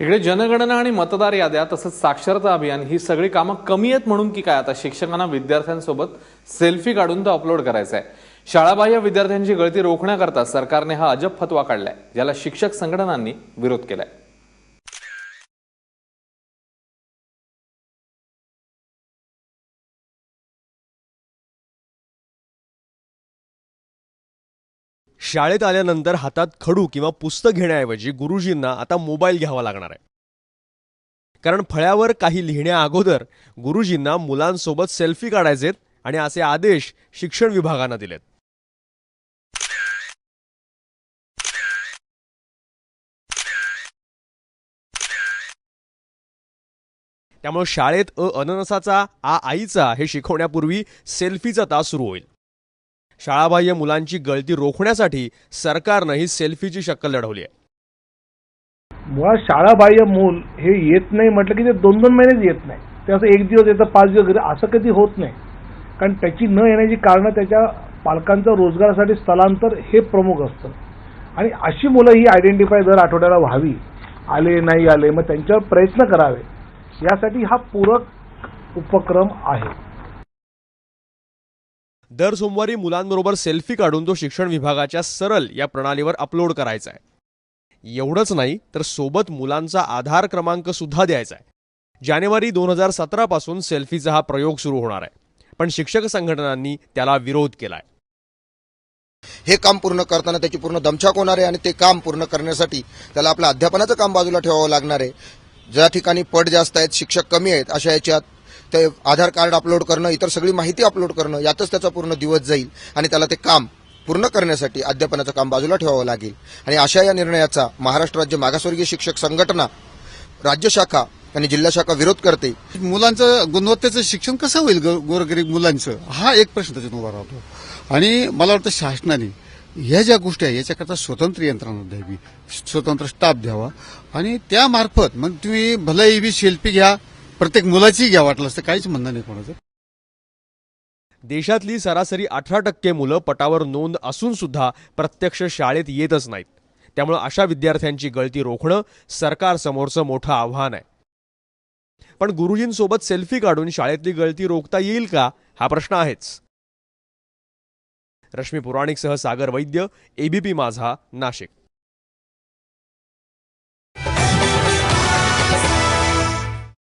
इकडे जनगणना आणि मतदार याद्या तसंच साक्षरता अभियान ही सगळी कामं कमी आहेत म्हणून की काय? आता शिक्षकांना विद्यार्थ्यांसोबत सेल्फी काढून तो अपलोड करायचा आहे. शाळाबाह्य विद्यार्थ्यांची गळती रोखण्याकरता सरकारने हा अजब फतवा काढलाय ज्याला शिक्षक संघटनांनी विरोध केलाय. शाळेत आल्यानंतर हातात खडू किंवा पुस्तक घेण्याऐवजी गुरुजींना आता मोबाईल घ्यावा लागणार आहे. कारण फळ्यावर काही लिहिण्या अगोदर गुरुजींना मुलांसोबत सेल्फी काढायचेत आणि असे आदेश शिक्षण विभागानं दिलेत. त्यामुळे शाळेत अ अननसाचा आ आईचा हे शिकवण्यापूर्वी सेल्फीचा तास सुरू होईल. शाळाबाह्य मुलांची गळती रोखण्यासाठी सरकारनं ही सेल्फीची शक्कल लढवली आहे. मुळात शाळाबाह्य मूल हे येत नाही म्हटलं की ते दोन दोन महिनेच येत नाही. ते असं एक दिवस येतं पाच दिवस येतं असं कधी होत नाही. कारण त्याची न येण्याची कारणं त्याच्या पालकांचं रोजगारासाठी स्थलांतर हे प्रमुख असतं. आणि अशी मुलं ही आयडेंटिफाय दर आठवड्याला व्हावी आले नाही आले मग त्यांच्यावर प्रयत्न करावे यासाठी हा पूरक उपक्रम आहे. दर सोमवारी मुलांबरोबर सेल्फी काढून तो शिक्षण विभागाच्या सरल या प्रणालीवर अपलोड करायचा आहे. एवढंच नाही तर सोबत मुलांचा आधार क्रमांक सुद्धा द्यायचा आहे. जानेवारी दोन हजार सतरा पासून सेल्फीचा हा प्रयोग सुरू होणार आहे. पण शिक्षक संघटनांनी त्याला विरोध केलाय. हे काम पूर्ण करताना त्याची पूर्ण दमछाक होणार आहे आणि ते काम पूर्ण करण्यासाठी त्याला आपलं अध्यापनाचं काम बाजूला ठेवावं लागणार आहे. ज्या ठिकाणी पट जास्त आहेत शिक्षक कमी आहेत अशा याच्यात ते आधार कार्ड अपलोड करणं इतर सगळी माहिती अपलोड करणं यातच त्याचा पूर्ण दिवस जाईल आणि त्याला ते काम पूर्ण करण्यासाठी अध्यापनाचं काम बाजूला ठेवावं लागेल. आणि अशा या निर्णयाचा महाराष्ट्र राज्य मागासवर्गीय शिक्षक संघटना राज्य शाखा आणि जिल्हा शाखा विरोध करते. मुलांचं गुणवत्तेचं शिक्षण कसं होईल गोरगरीब मुलांचं? हा एक प्रश्न त्याच्यात उभा राहतो. आणि मला वाटतं शासनाने ह्या ज्या गोष्टी आहे याच्याकरता स्वतंत्र यंत्रणा द्यावी स्वतंत्र स्टाफ द्यावा. आणि त्यामार्फत मग तुम्ही भले बी सेल्फी घ्या प्रत्येक मुलाची घ्या वाटलं असतं. काहीच म्हणणं नाही कोणाचं. देशातली सरासरी अठरा टक्के मुलं पटावर नोंद असून सुद्धा प्रत्यक्ष शाळेत येतच नाहीत. त्यामुळे अशा विद्यार्थ्यांची गळती रोखणं सरकारसमोरचं मोठं आव्हान आहे. पण गुरुजींसोबत सेल्फी काढून शाळेतली गळती रोखता येईल का? हा प्रश्न आहेच. रश्मी पुराणिकसह सागर वैद्य एबीपी माझा नाशिक.